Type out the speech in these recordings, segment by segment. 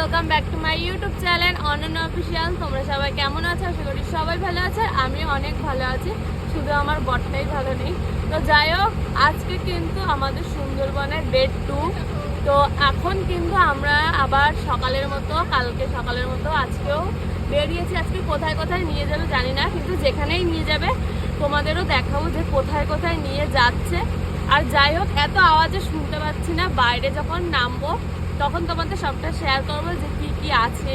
Welcome back to my YouTube channel Ananya official তোমরা সবাই কেমন আছো? আশা করি সবাই ভালো আছে আমি অনেক ভালো আছি। শুধু আমার বটটাই ভালো নেই। তো যাই হোক, আজকে কিন্তু আমাদের সুন্দরবনের ডেট টু তো এখন কিন্তু আমরা আবার সকালের মতো, কালকে সকালের মতো আজকেও বেরিয়েছি। আজকে কোথায় কোথায় নিয়ে যাবে জানি না, কিন্তু যেখানেই নিয়ে যাবে, তোমাদেরও দেখাবো যে কোথায় কোথায় নিয়ে যাচ্ছে। আর যাই হোক, এত আওয়াজে শুনতে পাচ্ছি না, বাইরে যখন নামবো তখন তোমাদের সবটা শেয়ার করব যে কি কি আছে।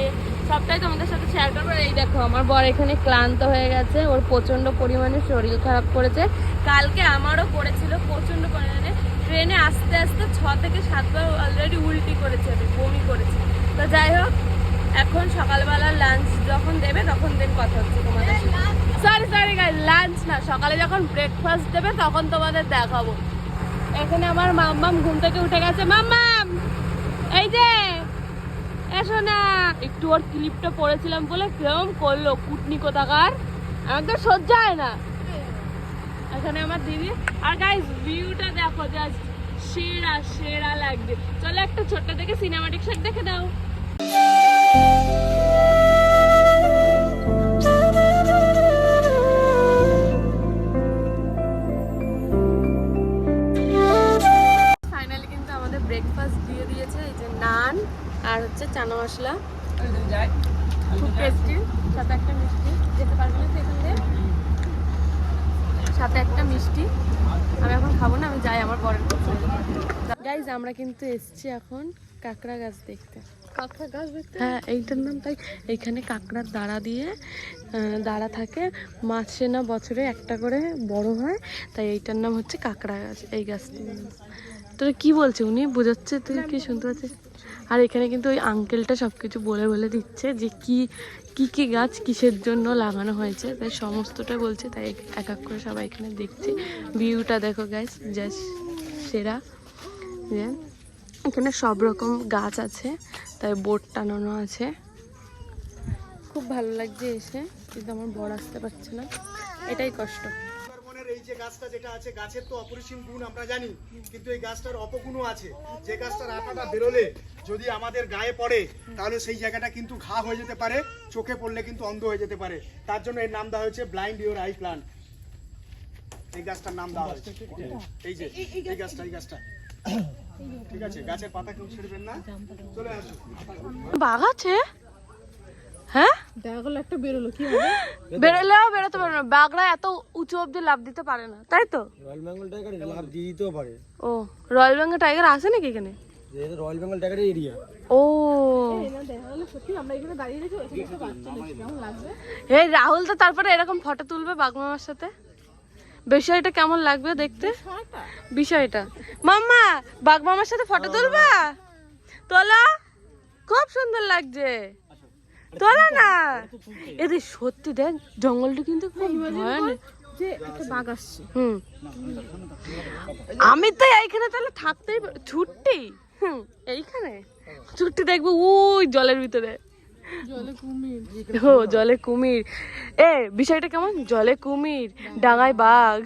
সবটাই তোমাদের সাথে শেয়ার করব। এই দেখো, আমার বর এখানে ক্লান্ত হয়ে গেছে। ওর প্রচণ্ড পরিমাণে শরীর খারাপ করেছে। কালকে আমারও করেছিল প্রচণ্ড পরিমাণে। ট্রেনে আস্তে আস্তে ছ থেকে সাতবার অলরেডি উল্টি করেছে বমি করেছে। তো যাই হোক, এখন সকালবেলা লাঞ্চ যখন দেবে, তখন দেন কথা হচ্ছে তোমাদের সরি সরি লাঞ্চ না। সকালে যখন ব্রেকফাস্ট দেবে, তখন তোমাদের দেখাবো। এখানে আমার মাম্মাম ঘুম থেকে উঠে গেছে। মাম্মাম এই যে, এসো না। একটু ওর ক্লিপটা পড়েছিলাম বলে কেমন করল কুটনি কোথাকার? আমাকে সহ্য হয় না। এখানে আমার দিদি আর গাইজ ভিউটা দেখো জাস্ট সেরা সেরা লাগবে। চলো একটা ছোট্ট দেখে সিনেমাটিক শট দেখে দাও। মিষ্টি। আমি এখন খাব না আমি যাই আমার পরের গাইজ আমরা কিন্তু এসছি এখন কাঁকড়া গাছ দেখতে। কাঁকড়া গাছ দেখতে? হ্যাঁ এইটার নাম তাই। এইখানে কাঁকড়ার দাঁড়া দিয়ে দাঁড়া থাকে। মাসে না বছরে একটা করে বড় হয় তাই এইটার নাম হচ্ছে কাঁকড়া গাছ এই গাছটির নাম। তোর কি বলছে উনি? বোঝাচ্ছে তুই কি শুনতে পাচ্ছিস আর এখানে কিন্তু ওই আঙ্কেলটা সব কিছু বলে বলে দিচ্ছে যে কি কি কি গাছ কিসের জন্য লাগানো হয়েছে। তাই সমস্তটা বলছে তাই এক এক করে সবাই এখানে দেখছি। ভিউটা দেখো গাছ জাস্ট সেরা। যে এখানে সব রকম গাছ আছে তাই বোট টানানো আছে। খুব ভালো লাগছে এসে কিন্তু আমার বর আসতে পারছে না। এটাই কষ্ট। গাছটা যেটা আছে, গাছের তো অপরিসীম গুণ আমরা জানি, কিন্তু এই গাছটার অপগুণও আছে। যে গাছটার আঠাটা বেরোলে, যদি আমাদের গায়ে পড়ে, তাহলে সেই জায়গাটা কিন্তু ঘা হয়ে যেতে পারে, চোখে পড়লে কিন্তু অন্ধ হয়ে যেতে পারে। তার জন্য এর নাম দেওয়া হয়েছে ব্লাইন্ড ইওর আই প্লান্ট এই গাছটার নাম দেওয়া হয়েছে। এই যে, এই গাছটা এই গাছটা। ঠিক আছে, গাছের পাতা কেউ ছিঁড়বেন না। চলে আসুন। বাঘ আছে? হ্যাঁ? দেখাগুলো একটা বেরোলো কি হবে? বেরোলেও বেরোতে পারে না। বাঘরা এত উঁচু অব্দি লাভ দিতে পারে না তাই তো? রয়্যাল বেঙ্গল টাইগার লাভ দিয়ে দিতেও পারে। ও রয়্যাল বেঙ্গল টাইগার আছে নাকি এখানে? রয়্যাল বেঙ্গল এরিয়া ও। এই রাহুল তো তারপরে এরকম ফটো তুলবে বাগমামার সাথে। বিষয়টা কেমন লাগবে দেখতে? বিষয়টা? মাম্মা বাগমামার সাথে ফটো তুলবা? তোলা। খুব সুন্দর লাগছে। তোলা না। এদের সত্যি দেখ জঙ্গলটা কিন্তু খুব ভয়ানক। হুম। আমি তো এইখানে তাহলে থাকতেই ছুট্টি। হুম এইখানে। ছুট্টি দেখব ওই জলের ভিতরে। জলে কুমির। ও জলে কুমির। এ বিষয়টা কেমন? জলে কুমির ডাঙায় বাঘ।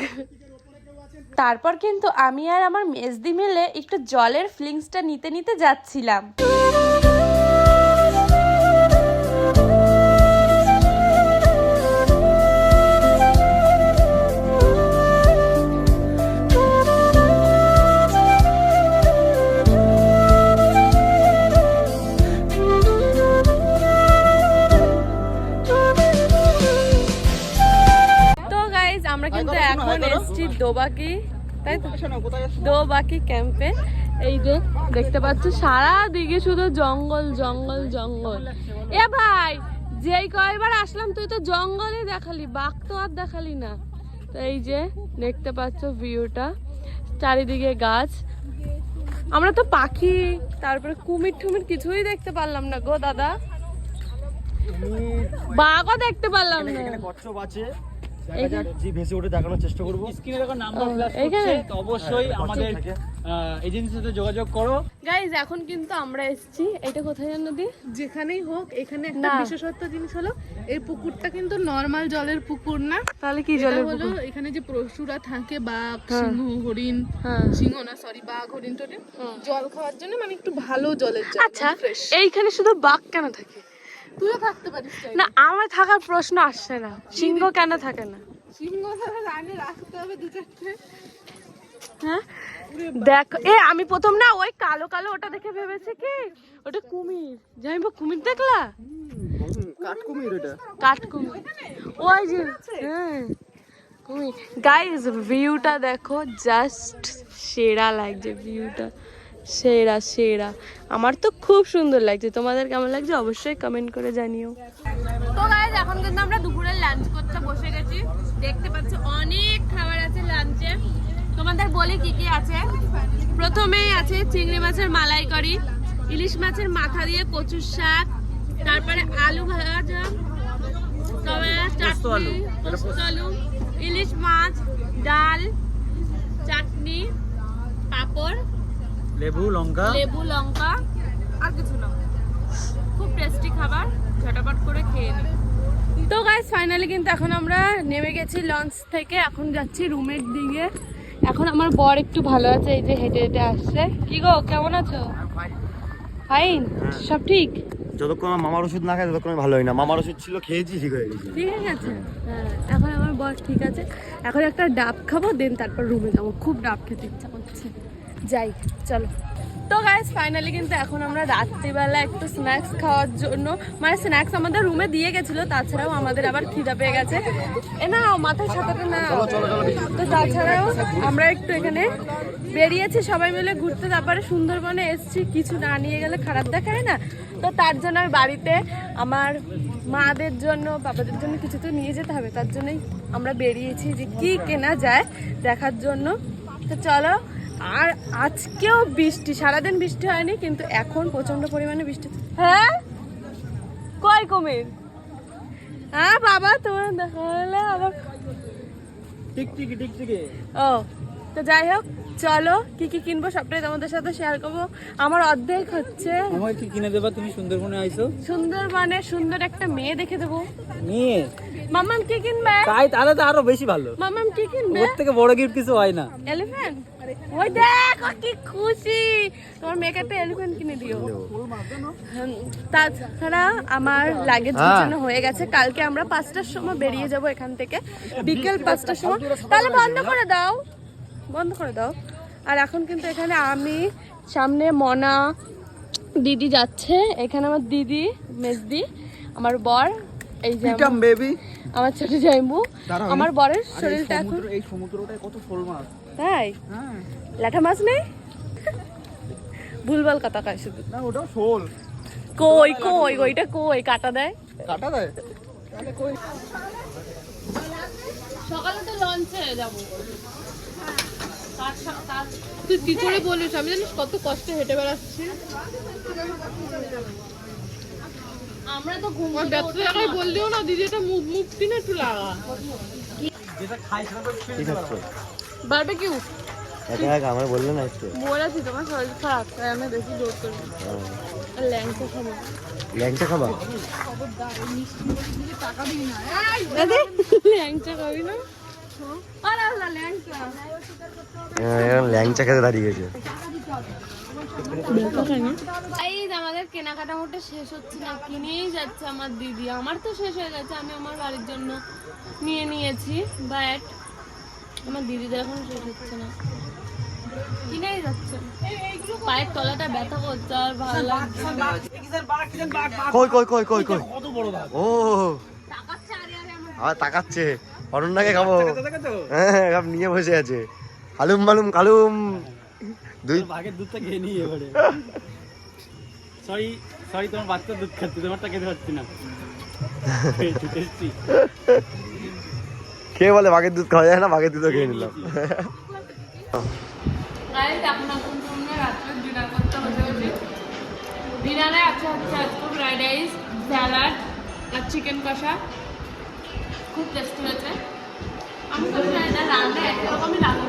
তারপর কিন্তু আমি আর আমার মেজদি মিলে একটু জলের ফিলিংসটা নিতে নিতে যাচ্ছিলাম। দোবাকি তাই তো? দোবাকি ক্যাম্পে। এই যে দেখতে পাচ্ছ সারা দিকে শুধু জঙ্গল জঙ্গল জঙ্গল। এ ভাই যেই কয়বার আসলাম তুই তো জঙ্গলই দেখালি বাঘ তো আর দেখালি না। তো এই যে দেখতে পাচ্ছ ভিউটা চারিদিকে গাছ। আমরা তো পাখি তারপরে কুমির টুমির কিছুই দেখতে পারলাম না গো দাদা। বাঘও দেখতে পারলাম না। কচ্ছপ আছে। এখন কিন্তু আমরা এসেছি। এটা কোথায় জানো যেখানেই হোক এখানে একটা বিশেষত্ব জিনিস হলো এই পুকুরটা কিন্তু নর্মাল জলের পুকুর না। তাহলে কি এটা জলের হলো এখানে যে পশুরা থাকে বাঘ হ্যাঁ। সিংহ হরিণ হ্যাঁ। সিংহ না সরি বাঘ হরিণ জল খাওয়ার জন্য মানে একটু ভালো জলের জল আচ্ছা এইখানে শুধু বাঘ কেন থাকে? তুইও থাকতে পারিস না আমার থাকার প্রশ্ন আসছে না। সিংহ কেন থাকে না? সিংহ রাখতে হবে দু চারটে। হ্যাঁ? দেখ এ আমি প্রথম না ওই কালো কালো ওটা দেখে ভেবেছি কি? ওটা কুমির। যাই বা কুমির দেখলা? কাঠকুমির এটা। কাঠ কুমির ওই যে হ্যাঁ। কুমির। গাইস ভিউটা দেখো জাস্ট সেরা লাগছে ভিউটা সেরা সেরা। আমার তো খুব সুন্দর লাগছে। তোমাদের কেমন লাগছে অবশ্যই কমেন্ট করে জানিও। তো গাইস এখন কিন্তু আমরা দুপুরে লাঞ্চ করতে বসে গেছি। দেখতে পাচ্ছ অনেক খাবার আছে লাঞ্চে তোমাদের বলি কি কি আছে? প্রথমেই আছে চিংড়ি মাছের মালাই করি ইলিশ মাছের মাথা দিয়ে কচুর শাক তারপরে আলু ভাজা তবে চাটনি পোস্ত আলু ইলিশ মাছ ডাল চাটনি পাঁপড় লেবু লঙ্কা। লেবু লঙ্কা আর কিছু না। খুব টেস্টি খাবার ঝটাপট করে খেয়ে নিই তো গাইস ফাইনালি কিন্তু এখন আমরা নেমে গেছি লঞ্চ থেকে। এখন যাচ্ছি রুমের দিকে। এখন আমার বর একটু ভালো আছে এই যে হেঁটে হেঁটে আসছে। কি গো কেমন আছো? ফাইন সব ঠিক? যতক্ষণ আমার মামার ওষুধ না খাই ততক্ষণ ভালো হয় না। মামার ওষুধ ছিল খেয়েছি ঠিক হয়ে গেছি। ঠিক আছে হ্যাঁ এখন আমার বর ঠিক আছে। এখন একটা ডাব খাব দেন তারপর রুমে যাব। খুব ডাব খেতে ইচ্ছা করছে। যাই চলো। তো গাইস ফাইনালি কিন্তু এখন আমরা রাত্রিবেলা একটু স্ন্যাক্স খাওয়ার জন্য মানে স্ন্যাক্স আমাদের রুমে দিয়ে গেছিল তাছাড়াও আমাদের আবার খিদা পেয়ে গেছে। এ না মাথায় ছাতাটা না তো তাছাড়াও আমরা একটু এখানে বেরিয়েছি সবাই মিলে ঘুরতে তারপরে সুন্দরবনে এসেছি কিছু না নিয়ে গেলে খারাপ দেখায় না। তো তার জন্য আমি বাড়িতে আমার মাদের জন্য বাবাদের জন্য কিছু তো নিয়ে যেতে হবে তার জন্যই আমরা বেরিয়েছি যে কি কেনা যায় দেখার জন্য। তো চলো আর আজকেও বৃষ্টি সারাদিন বৃষ্টি হয়নি কিন্তু এখন প্রচণ্ড পরিমাণে বৃষ্টি। হ্যাঁ? কয় কমের হ্যাঁ বাবা তোমার দেখা হলে আবার টিকটিকি টিকটিকি। ও। তো যাই হোক চলো কি কি কিনবো সবটাই তোমাদের সাথে শেয়ার করব। আমার অর্ধেক হচ্ছে আমাকে কি কিনে দেবা? তুমি সুন্দরবনে আইছো? সুন্দরবনে সুন্দর একটা মেয়ে দেখে দেবো। নিয়ে মামাম কি কিনবে? তাই তাহলে তো আরও বেশি ভালো। মামাম কি কিনবে? ওর থেকে বড় গিফট কিছু হয় না। এলিফ্যান্ট ওই দেখো কি খুশি। তোমার মেয়েকে একটা এলিফ্যান্ট কিনে দিও। তাছাড়া আমার লাগেজ গুছানো হয়ে গেছে। কালকে আমরা পাঁচটার সময় বেরিয়ে যাব এখান থেকে। বিকেল পাঁচটার সময়। তাহলে বন্ধ করে দাও। বন্ধ করে দাও। আর এখন কিন্তু এখানে আমি সামনে মনা দিদি যাচ্ছে। এখানে আমার দিদি মেজদি আমার বর এই যে আমার- বেবি আমার ছোট জাইমু। আমার বরের শরীরটা এখন এই সমুদ্রটায় কত শোল মাছ। তাই? হ্যাঁ। ল্যাঠা মাছ নেই? ভুলভাল কথা কয় শুধু। না ওটাও শোল। কই কই ওইটা কই? কাটা দেয়? কাটা দেয়? তাহলে কই? সকালে তো লঞ্চে যাব। তুই কি করে বলিস? আমি জানিস কত কষ্টে হেঁটে বেড়াচ্ছি। আমরা তো ঘুম ব্যবসা জায়গায় বললেও না দিদি এটা মুখ মুক্তি না একটু লাগা। যেটা খাই সেটা তো ঠিক আছে। বারবিকিউ? একা একা আমার বললে না একটু। বলেছি তোমার শরীর খারাপ তাই আমি বেশি জোর আর ল্যাংচা খাব। ল্যাংচা খাবা? ল্যাংচা খাবি না? ল্যাংচা খেতে দাঁড়িয়ে গেছে। এই যে আমাদের কেনাকাটা মোটে শেষ হচ্ছে না কিনেই যাচ্ছে আমার দিদি। আমার তো শেষ হয়ে গেছে আমি আমার বাড়ির জন্য নিয়ে নিয়েছি বাট আমার দিদিদের এখন শেষ হচ্ছে না। কিনেই যাচ্ছে। পায়ের তলাটা ব্যথা করছে আর ভালো লাগছে না। কই কই কই কই কই? কত বড় ভাগ ও। তাকাচ্ছে আরে আরে আমার আবার তাকাচ্ছে। অরণ্যাকে খাব। হ্যাঁ সব নিয়ে বসে আছে। হালুম মালুম কালুম। দুই ভাগের দুধটা খেয়ে নিই এবারে। সরি সরি তোমার বাচ্চা দুধ খাচ্ছে তোমারটা খেতে পাচ্ছি না। খেয়ে বলে বাঘের দুধ খাওয়া যায় না বাঘের দুধও খেয়ে নিলাম। ডিনার আছে হচ্ছে আজকে ফ্রাইড রাইস স্যালাড আর চিকেন কষা। খুব টেস্টি হয়েছে। আমি তো না রান্না একরকমই রান্না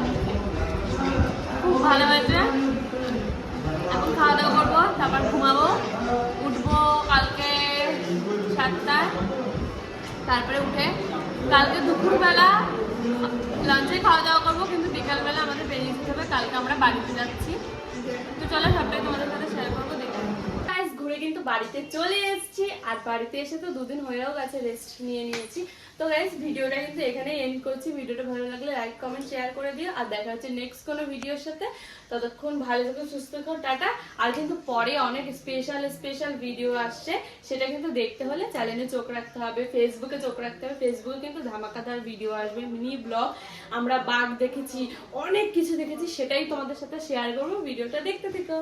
খুব ভালো হয়েছে। এখন খাওয়া দাওয়া করব, তারপর ঘুমাবো। উঠবো কালকে সাতটায়, তারপরে উঠে। কালকে দুপুরবেলা লাঞ্চে খাওয়া দাওয়া করব, কিন্তু বিকালবেলা আমাদের বেরিয়ে যেতে হবে। কালকে আমরা বাড়িতে যাচ্ছি। তো চলো সবটাই তোমাদের সাথে শেয়ার করব। ঘুরে কিন্তু বাড়িতে চলে এসেছি। আর বাড়িতে এসে তো দুদিন হয়েও গেছে রেস্ট নিয়ে নিয়েছি। তো গাইস ভিডিওটা কিন্তু এখানে এন্ড করছি। ভিডিওটা ভালো লাগলে লাইক কমেন্ট শেয়ার করে দিও। আর দেখা হচ্ছে নেক্সট কোনো ভিডিওর সাথে। ততক্ষণ ভালো থেকো, সুস্থ থাকো, টাটা। আর কিন্তু পরে অনেক স্পেশাল স্পেশাল ভিডিও আসছে। সেটা কিন্তু দেখতে হলে চ্যানেলে চোখ রাখতে হবে ফেসবুকে চোখ রাখতে হবে। ফেসবুকে কিন্তু ধামাকাদার ভিডিও আসবে মিনি ব্লগ আমরা বাঘ দেখেছি, অনেক কিছু দেখেছি, সেটাই তোমাদের সাথে শেয়ার করব। ভিডিওটা দেখতে থেকো।